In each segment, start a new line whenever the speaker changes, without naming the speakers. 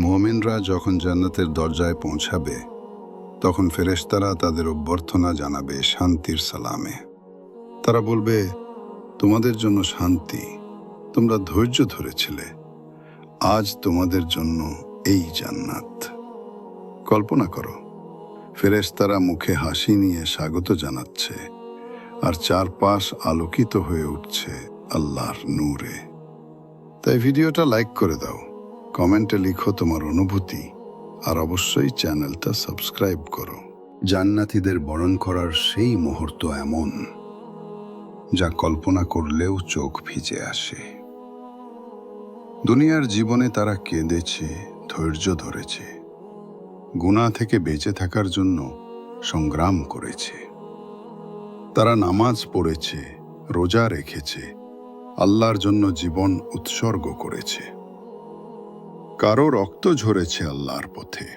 মুমিনরা যখন জান্নাতের দরজায় পৌঁছাবে, তখন ফেরেশতারা তাদের অভ্যর্থনা জানাবে শান্তির সালামে। তারা বলবে, তোমাদের জন্য শান্তি, তোমরা ধৈর্য ধরেছিলে, আজ তোমাদের জন্য এই জান্নাত। কল্পনা করো, ফেরেশতারা মুখে হাসি নিয়ে স্বাগত জানাচ্ছে। আর চারপাশ আলোকিত হয়ে উঠছে আল্লাহর নূরে। তাই ভিডিওটা লাইক করে দাও, কমেন্টে লিখো তোমার অনুভূতি, আর অবশ্যই চ্যানেলটা সাবস্ক্রাইব করো। জান্নাতীদের বরণ করার সেই মুহূর্ত এমন, যা কল্পনা করলেও চোখ ভিজে আসে। দুনিয়ার জীবনে তারা কেঁদেছে, ধৈর্য ধরেছে গুণা থেকে বেঁচে থাকার জন্য সংগ্রাম করেছে। তারা নামাজ পড়েছে, রোজা রেখেছে, আল্লাহর জন্য জীবন উৎসর্গ করেছে। কারও রক্ত ঝরেছে আল্লাহর পথে,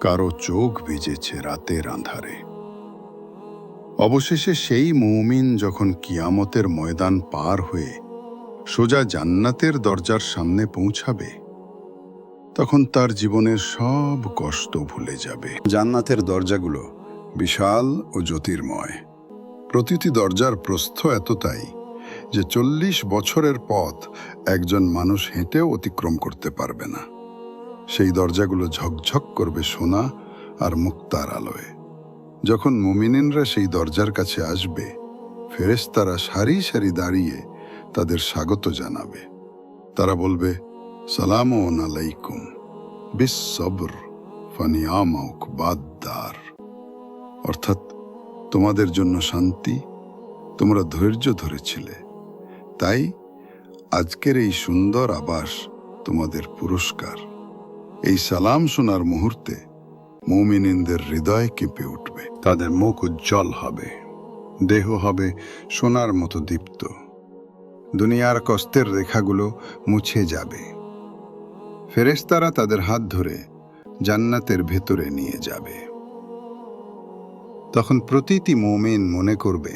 কারও চোখ ভিজেছে রাতের আঁধারে অবশেষে সেই মৌমিন যখন কিয়ামতের ময়দান পার হয়ে সোজা জান্নাতের দরজার সামনে পৌঁছাবে, তখন তার জীবনের সব কষ্ট ভুলে যাবে। জান্নাতের দরজাগুলো বিশাল ও জ্যোতির্ময়। প্রতিটি দরজার প্রস্থ এতটাই যে চল্লিশ বছরের পথ একজন মানুষ হেঁটেও অতিক্রম করতে পারবে না। সেই দরজাগুলো ঝকঝক করবে সোনা আর মুক্তার আলোয়। যখন মুমিনিনরা সেই দরজার কাছে আসবে, ফেরেশতারা সারি সারি দাঁড়িয়ে তাদের স্বাগত জানাবে। তারা বলবে, সালাম আলাইকুম। বিস সবর ফানিয়ামাউক বাদ্দার। অর্থাৎ তোমাদের জন্য শান্তি তোমরা ধৈর্য ধরেছিলে। তাই আজকের এই সুন্দর আবাস তোমাদের পুরস্কার। এই সালাম শোনার মুহূর্তে মৌমিনিনদের হৃদয় কেঁপে উঠবে। তাদের মুখ উজ্জ্বল হবে, দেহ হবে সোনার মতো দীপ্ত। দুনিয়ার কষ্টের রেখাগুলো মুছে যাবে। ফেরেস্তারা তাদের হাত ধরে জান্নাতের ভেতরে নিয়ে যাবে। তখন প্রতিটি মৌমিন মনে করবে,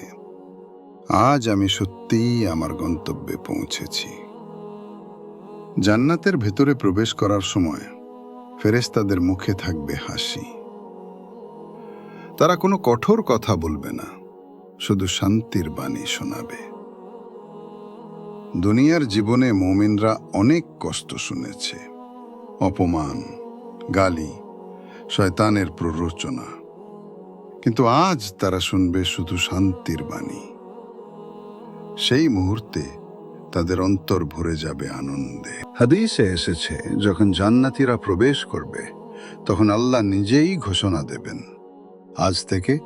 আজ আমি সত্যিই আমার গন্তব্যে পৌঁছেছি। জান্নাতের ভেতরে প্রবেশ করার সময় ফেরেশতাদের মুখে থাকবে হাসি। তারা কোনো কঠোর কথা বলবে না, শুধু শান্তির বাণী শোনাবে। দুনিয়ার জীবনে মৌমিনরা অনেক কষ্ট শুনেছে, অপমান, গালি, শয়তানের প্ররোচনা। কিন্তু আজ তারা শুনবে শুধু শান্তির বাণী। সেই মুহূর্তে তাদের অন্তর ভরে যাবে আনন্দে। হাদিসে এসেছে, যখন জান্নাতীরা প্রবেশ করবে, তখন আল্লাহ নিজেই ঘোষণা দেবেন, আজ থেকে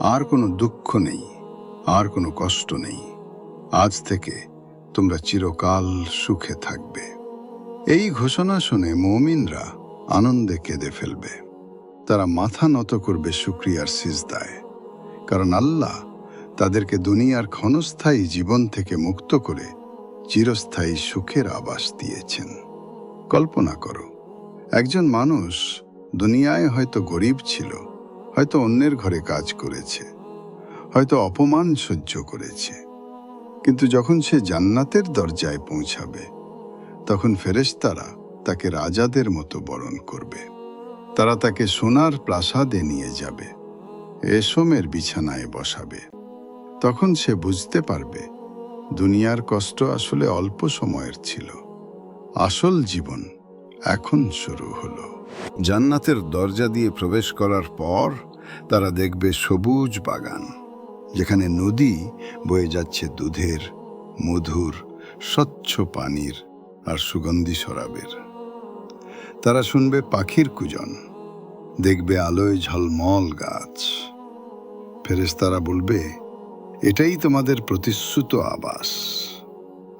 আর কোনো দুঃখ নেই, আর কোনো কষ্ট নেই, আজ থেকে তোমরা চিরকাল সুখে থাকবে। এই ঘোষণা শুনে মৌমিনরা আনন্দে কেঁদে ফেলবে। তারা মাথা নত করবে শুক্রিয়ার সিজদায়। কারণ আল্লাহ তাদেরকে দুনিয়ার ক্ষণস্থায়ী জীবন থেকে মুক্ত করে চিরস্থায়ী সুখের আবাস দিয়েছেন। কল্পনা করো, একজন মানুষ দুনিয়ায় হয়তো গরিব ছিল, হয়তো অন্যের ঘরে কাজ করেছে, হয়তো অপমান সহ্য করেছে। কিন্তু যখন সে জান্নাতের দরজায় পৌঁছাবে, তখন ফেরেশতারা তাকে রাজাদের মতো বরণ করবে। তারা তাকে সোনার প্রাসাদে নিয়ে যাবে, এসমের বিছানায় বসাবে। তখন সে বুঝতে পারবে, দুনিয়ার কষ্ট আসলে অল্প সময়ের ছিল। আসল জীবন এখন শুরু হলো। জান্নাতের দরজা দিয়ে প্রবেশ করার পর তারা দেখবে সবুজ বাগান, যেখানে নদী বয়ে যাচ্ছে দুধের, মধুর, স্বচ্ছ পানির আর সুগন্ধি শরাবের। তারা শুনবে পাখির কুজন। দেখবে আলোয় ঝলমল গাছ। ফেরেশতারা বলবে, এটাই তোমাদের প্রতিশ্রুত আবাস।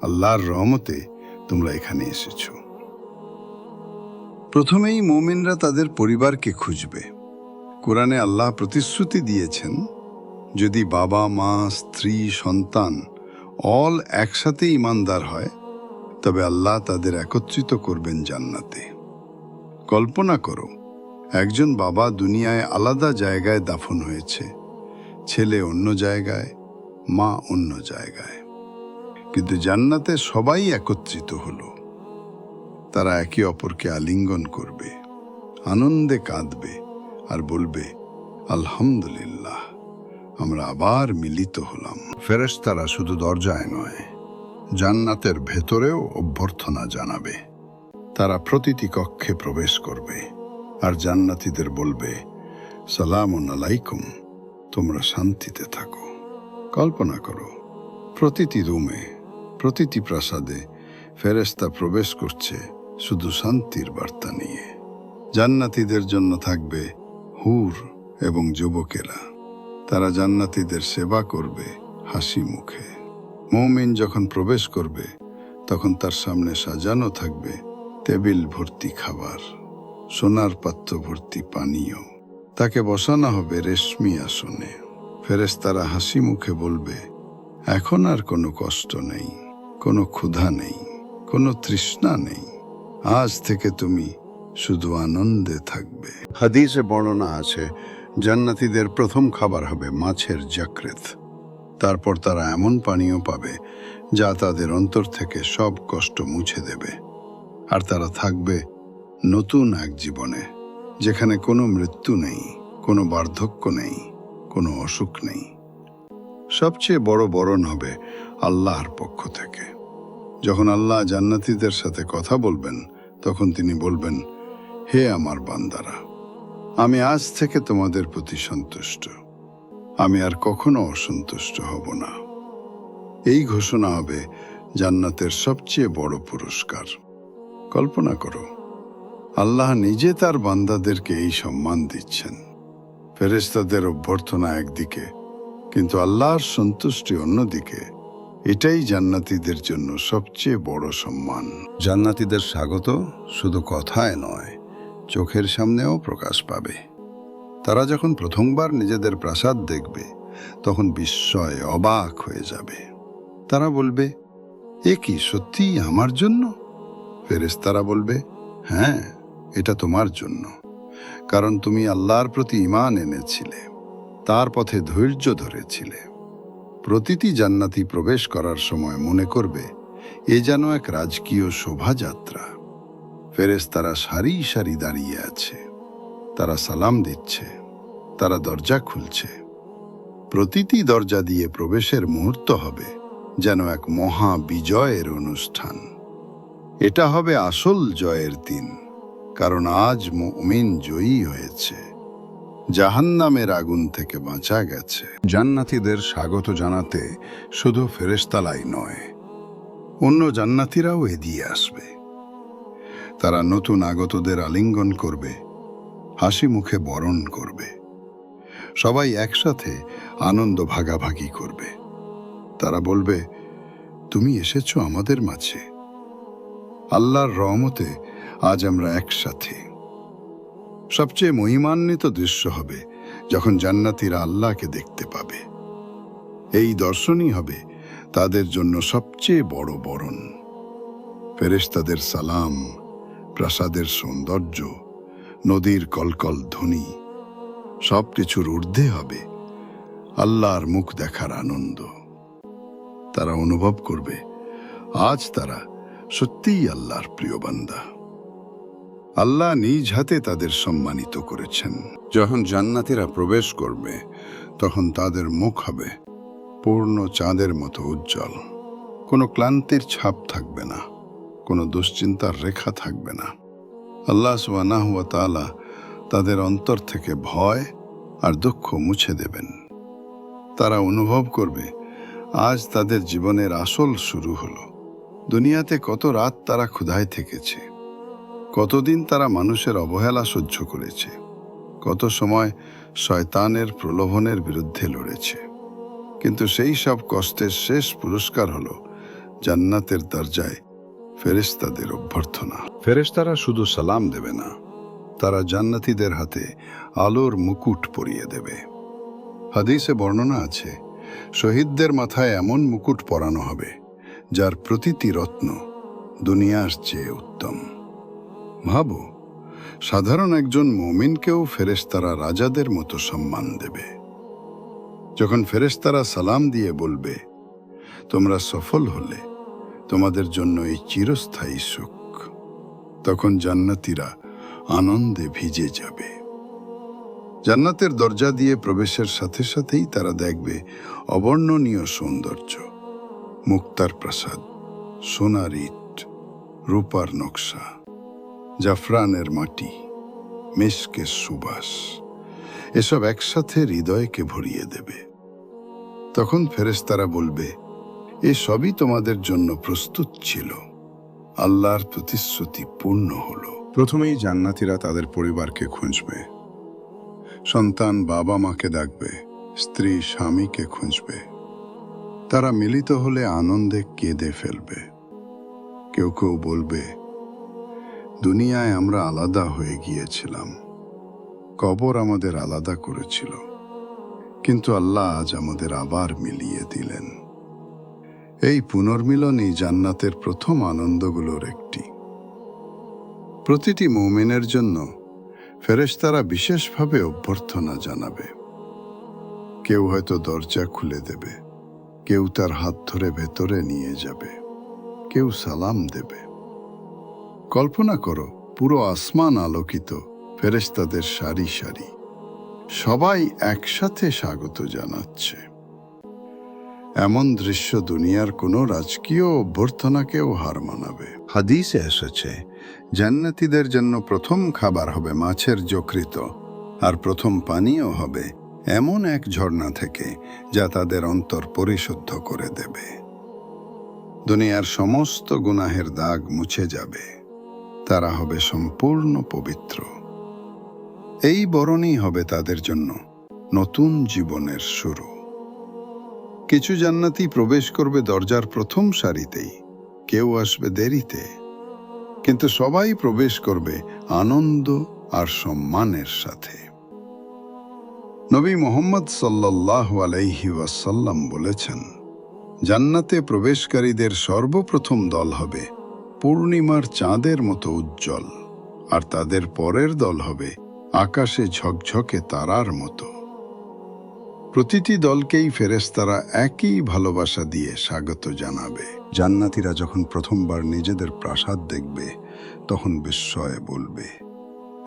আল্লাহর রহমতে তোমরা এখানে এসেছ। প্রথমেই মোমিনরা তাদের পরিবারকে খুঁজবে। কোরআনে আল্লাহ প্রতিশ্রুতি দিয়েছেন, যদি বাবা, মা, স্ত্রী, সন্তান অল একসাথে ইমানদার হয়, তবে আল্লাহ তাদের একত্রিত করবেন জান্নাতে। কল্পনা করো একজন বাবা দুনিয়ায় আলাদা জায়গায় দাফন হয়েছে। ছেলে অন্য জায়গায়, মা অন্য জায়গায়। কিন্তু জান্নাতে সবাই একত্রিত হলো। তারা একে অপরকে আলিঙ্গন করবে, আনন্দে কাঁদবে আর বলবে, আলহামদুলিল্লাহ, আমরা আবার মিলিত হলাম। ফেরেশতারা শুধু দরজায় নয়, জান্নাতের ভেতরেও অভ্যর্থনা জানাবে। তারা প্রতিটি কক্ষে প্রবেশ করবে। আর জান্নাতীদের বলবে সালাম আলাইকুম, তোমরা শান্তিতে থাকো। কল্পনা করো, প্রতিটি রুমে, প্রতিটি প্রাসাদে ফেরেশতা প্রবেশ করছে শুধু শান্তির বার্তা নিয়ে। জান্নাতিদের জন্য থাকবে হুর এবং যুবকেরা। তারা জান্নাতীদের সেবা করবে হাসি মুখে। মৌমিন যখন প্রবেশ করবে, তখন তার সামনে সাজানো থাকবে টেবিল ভর্তি খাবার। সোনার পাত্র ভর্তি পানীয়। তাকে বসানো হবে রেশমি আসনে। ফেরেশতারা হাসি মুখে বলবে, এখন আর কোনো কষ্ট নেই, কোনো ক্ষুধা নেই, কোনো তৃষ্ণা নেই। আজ থেকে তুমি শুধু আনন্দে থাকবে। হাদিসে বর্ণনা আছে, জান্নাতীদের প্রথম খাবার হবে মাছের জাকরেত তারপর তারা এমন পানীয় পাবে, যা তাদের অন্তর থেকে সব কষ্ট মুছে দেবে। আর তারা থাকবে নতুন এক জীবনে, যেখানে কোনো মৃত্যু নেই, কোনো বার্ধক্য নেই, কোনো অসুখ নেই। সবচেয়ে বড় বরণ হবে আল্লাহর পক্ষ থেকে। যখন আল্লাহ জান্নাতীদের সাথে কথা বলবেন, তখন তিনি বলবেন, হে আমার বান্দারা, আমি আজ থেকে তোমাদের প্রতি সন্তুষ্ট। আমি আর কখনো অসন্তুষ্ট হব না। এই ঘোষণা হবে জান্নাতের সবচেয়ে বড় পুরস্কার। কল্পনা করো আল্লাহ নিজে তার বান্দাদেরকে এই সম্মান দিচ্ছেন। ফেরেশতাদের অভ্যর্থনা একদিকে, কিন্তু আল্লাহর সন্তুষ্টি অন্যদিকে। এটাই জান্নাতীদের জন্য সবচেয়ে বড় সম্মান। জান্নাতীদের স্বাগত শুধু কথায় নয়, চোখের সামনেও প্রকাশ পাবে। তারা যখন প্রথমবার নিজেদের প্রাসাদ দেখবে, তখন বিস্ময় অবাক হয়ে যাবে। তারা বলবে, এ কি সত্যি আমার জন্য? ফেরেশতারা বলবে হ্যাঁ এটা তোমার জন্য। কারণ তুমি আল্লাহর প্রতি ইমান এনেছিলে, তার পথে ধৈর্য ধরেছিলে। প্রতিটি জান্নাতি প্রবেশ করার সময় মনে করবে, এ যেন এক রাজকীয় শোভাযাত্রা। ফেরেশতারা সারি সারি দাঁড়িয়ে আছে। তারা সালাম দিচ্ছে, তারা দরজা খুলছে। প্রতিটি দরজা দিয়ে প্রবেশের মুহূর্ত হবে যেন এক মহা বিজয়ের অনুষ্ঠান। এটা হবে আসল জয়ের দিন। কারণ আজ মুমিন জয়ী হয়েছে। জাহান্নামের আগুন থেকে বাঁচা গেছে। জান্নাতীদের স্বাগত জানাতে শুধু ফেরেশতালাই নয় অন্য জান্নাতীরাও এগিয়ে আসবে। তারা নতুন আগতদের আলিঙ্গন করবে হাসি মুখে বরণ করবে। সবাই একসাথে আনন্দ ভাগাভাগি করবে। তারা বলবে তুমি এসেছ আমাদের মাঝে। আল্লাহর রহমতে আজ আমরা একসাথে। সবচেয়ে মহিমান্বিত দৃশ্য হবে যখন জান্নাতীরা আল্লাহকে দেখতে পাবে। এই দর্শনই হবে তাদের জন্য সবচেয়ে বড় বরণ। ফেরেশতাদের সালাম, প্রাসাদের সৌন্দর্য, নদীর কলকল ধ্বনি সব কিছুর ঊর্ধ্বে হবে আল্লাহর মুখ দেখার আনন্দ। তারা অনুভব করবে, আজ তারা সত্যিই আল্লাহর প্রিয় বান্দা। আল্লাহ নিজ হাতে তাদের সম্মানিত করেছেন। যখন জান্নাতীরা প্রবেশ করবে, তখন তাদের মুখ হবে পূর্ণ চাঁদের মতো উজ্জ্বল। কোনো ক্লান্তির ছাপ থাকবে না, কোনো দুশ্চিন্তার রেখা থাকবে না। আল্লাহ সুবাহ তালা তাদের অন্তর থেকে ভয় আর দুঃখ মুছে দেবেন। তারা অনুভব করবে, আজ তাদের জীবনের আসল শুরু হলো। দুনিয়াতে কত রাত তারা ক্ষুধায় থেকেছে। কতদিন তারা মানুষের অবহেলা সহ্য করেছে? কত সময় শয়তানের প্রলোভনের বিরুদ্ধে লড়েছে? কিন্তু সেই সব কষ্টের শেষ পুরস্কার হলো জান্নাতের দরজায় ফেরেশতাদের অভ্যর্থনা। ফেরেশতারা শুধু সালাম দেবে না, তারা জান্নাতীদের হাতে আলোর মুকুট পরিয়ে দেবে। হাদিসে বর্ণনা আছে, শহীদদের মাথায় এমন মুকুট পরানো হবে, যার প্রতিটি রত্ন দুনিয়ার চেয়ে উত্তম। ভাবো, সাধারণ একজন মমিনকেও ফেরেশতারা রাজাদের মতো সম্মান দেবে। যখন ফেরেশতারা সালাম দিয়ে বলবে, তোমরা সফল হলে, তোমাদের জন্য এই চিরস্থায়ী সুখ। তখন জান্নাতীরা আনন্দে ভিজে যাবে। জান্নাতের দরজা দিয়ে প্রবেশের সাথে সাথেই তারা দেখবে অবর্ণনীয় সৌন্দর্য, মুক্তার প্রাসাদ, সোনার ইট, রূপার নকশা। জাফরানের মাটি মেশকের সুবাস, এসব একসাথে হৃদয়কে ভরিয়ে দেবে। তখন ফেরেশতারা বলবে, এ সবই তোমাদের জন্য প্রস্তুত ছিল। আল্লাহর প্রতিশ্রুতি পূর্ণ হলো। প্রথমেই জান্নাতীরা তাদের পরিবারকে খুঁজবে। সন্তান বাবা মাকে ডাকবে, স্ত্রী স্বামীকে খুঁজবে। তারা মিলিত হলে আনন্দে কেঁদে ফেলবে। কেউ কেউ বলবে দুনিয়ায় আমরা আলাদা হয়ে গিয়েছিলাম। কবর আমাদের আলাদা করেছিল। কিন্তু আল্লাহ আজ আমাদের আবার মিলিয়ে দিলেন। এই পুনর্মিলনই জান্নাতের প্রথম আনন্দগুলোর একটি। প্রতিটি মৌমিনের জন্য ফেরেশতারা বিশেষভাবে অভ্যর্থনা জানাবে। কেউ হয়তো দরজা খুলে দেবে, কেউ তার হাত ধরে ভেতরে নিয়ে যাবে, কেউ সালাম দেবে। কল্পনা করো, পুরো আসমান আলোকিত, ফেরেশতাদের সারি সারি। সবাই একসাথে স্বাগত জানাচ্ছে। এমন দৃশ্য দুনিয়ার কোনো রাজকীয় অভ্যর্থনাকেও হার মানাবে। হাদিসে এসেছে, জান্নাতীদের জন্য প্রথম খাবার হবে মাছের যকৃত, আর প্রথম পানীয় হবে এমন এক ঝর্ণা থেকে যা তাদের অন্তর পরিশুদ্ধ করে দেবে। দুনিয়ার সমস্ত গুনাহের দাগ মুছে যাবে। তারা হবে সম্পূর্ণ পবিত্র। এই বরণই হবে তাদের জন্য নতুন জীবনের শুরু। কিছু জান্নাতি প্রবেশ করবে দরজার প্রথম সারিতেই। কেউ আসবে দেরিতে। কিন্তু সবাই প্রবেশ করবে আনন্দ আর সম্মানের সাথে। নবী মোহাম্মদ সাল্লাহ আলাইহি ওয়াসাল্লাম বলেছেন, জান্নাতে প্রবেশকারীদের সর্বপ্রথম দল হবে পূর্ণিমার চাঁদের মতো উজ্জ্বল, আর তাদের পরের দল হবে আকাশে ঝকঝকে তারার মতো। প্রতিটি দলকেই ফেরেশতারা একই ভালোবাসা দিয়ে স্বাগত জানাবে। জান্নাতীরা যখন প্রথমবার নিজেদের প্রাসাদ দেখবে, তখন বিস্ময়ে বলবে,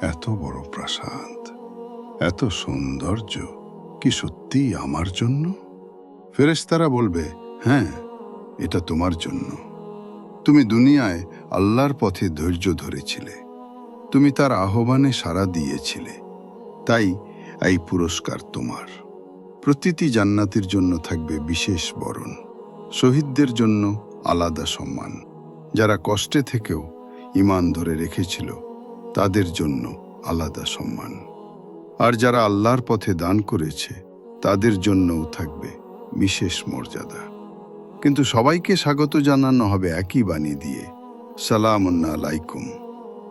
এত বড় প্রাসাদ, এত সৌন্দর্য, কি সত্যিই আমার জন্য? ফেরেশতারা বলবে হ্যাঁ এটা তোমার জন্য। তুমি দুনিয়ায় আল্লাহর পথে ধৈর্য ধরেছিলে। তুমি তার আহ্বানে সাড়া দিয়েছিলে। তাই এই পুরস্কার তোমার। প্রতিটি জান্নাতির জন্য থাকবে বিশেষ বরণ। শহীদদের জন্য আলাদা সম্মান। যারা কষ্টে থেকেও ইমান ধরে রেখেছিল, তাদের জন্য আলাদা সম্মান। আর যারা আল্লাহর পথে দান করেছে, তাদের জন্যও থাকবে বিশেষ মর্যাদা। কিন্তু সবাইকে স্বাগত জানানো হবে একই বাণী দিয়ে। সালামুন্না আলাইকুম।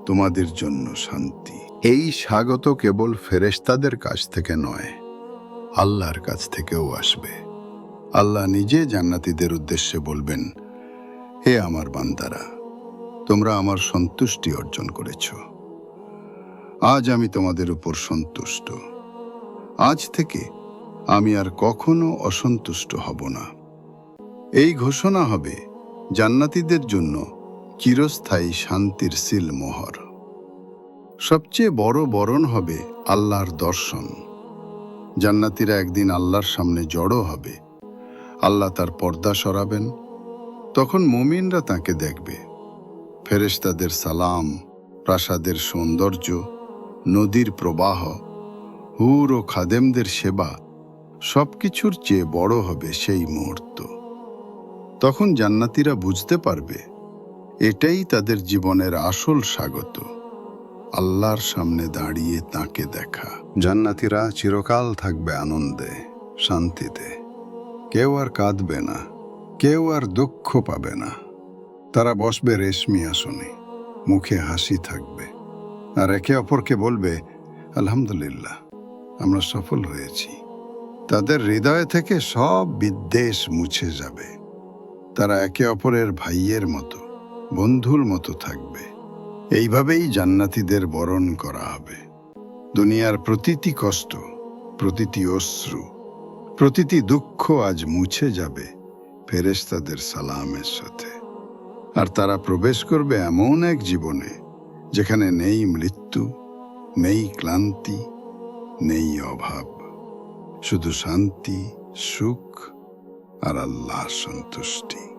তোমাদের জন্য শান্তি। এই স্বাগত কেবল ফেরেশতাদের কাছ থেকে নয়, আল্লাহর কাছ থেকেও আসবে। আল্লাহ নিজে জান্নাতীদের উদ্দেশ্যে বলবেন, হে আমার বান্দারা, তোমরা আমার সন্তুষ্টি অর্জন করেছ। আজ আমি তোমাদের উপর সন্তুষ্ট। আজ থেকে আমি আর কখনো অসন্তুষ্ট হব না। এই ঘোষণা হবে জান্নাতীদের জন্য চিরস্থায়ী শান্তির সিল মোহর। সবচেয়ে বড় বরণ হবে আল্লাহর দর্শন। জান্নাতীরা একদিন আল্লাহর সামনে জড়ো হবে। আল্লাহ তার পর্দা সরাবেন। তখন মুমিনরা তাকে দেখবে। ফেরেশতাদের সালাম, প্রাসাদের সৌন্দর্য, নদীর প্রবাহ, হুর ও খাদেমদের সেবা সব কিছুর চেয়ে বড় হবে সেই মুহূর্ত। তখন জান্নাতীরা বুঝতে পারবে, এটাই তাদের জীবনের আসল স্বাগত। আল্লাহর সামনে দাঁড়িয়ে তাকে দেখা। জান্নাতীরা চিরকাল থাকবে আনন্দে, শান্তিতে। কেউ আর কাঁদবে না, কেউ আর দুঃখ পাবে না। তারা বসবে রেশমি আসনে, মুখে হাসি থাকবে। আর একে অপরকে বলবে, আলহামদুলিল্লাহ, আমরা সফল হয়েছি। তাদের হৃদয় থেকে সব বিদ্বেষ মুছে যাবে। তারা একে অপরের ভাইয়ের মতো, বন্ধুর মতো থাকবে। এইভাবেই জান্নাতিদের বরণ করা হবে। দুনিয়ার প্রতিটি কষ্ট, প্রতিটি অশ্রু, প্রতিটি দুঃখ আজ মুছে যাবে ফেরেশতাদের সালামের সাথে। আর তারা প্রবেশ করবে এমন এক জীবনে যেখানে নেই মৃত্যু, নেই ক্লান্তি, নেই অভাব। শুধু শান্তি, সুখ আর আল্লাহ সন্তুষ্টি।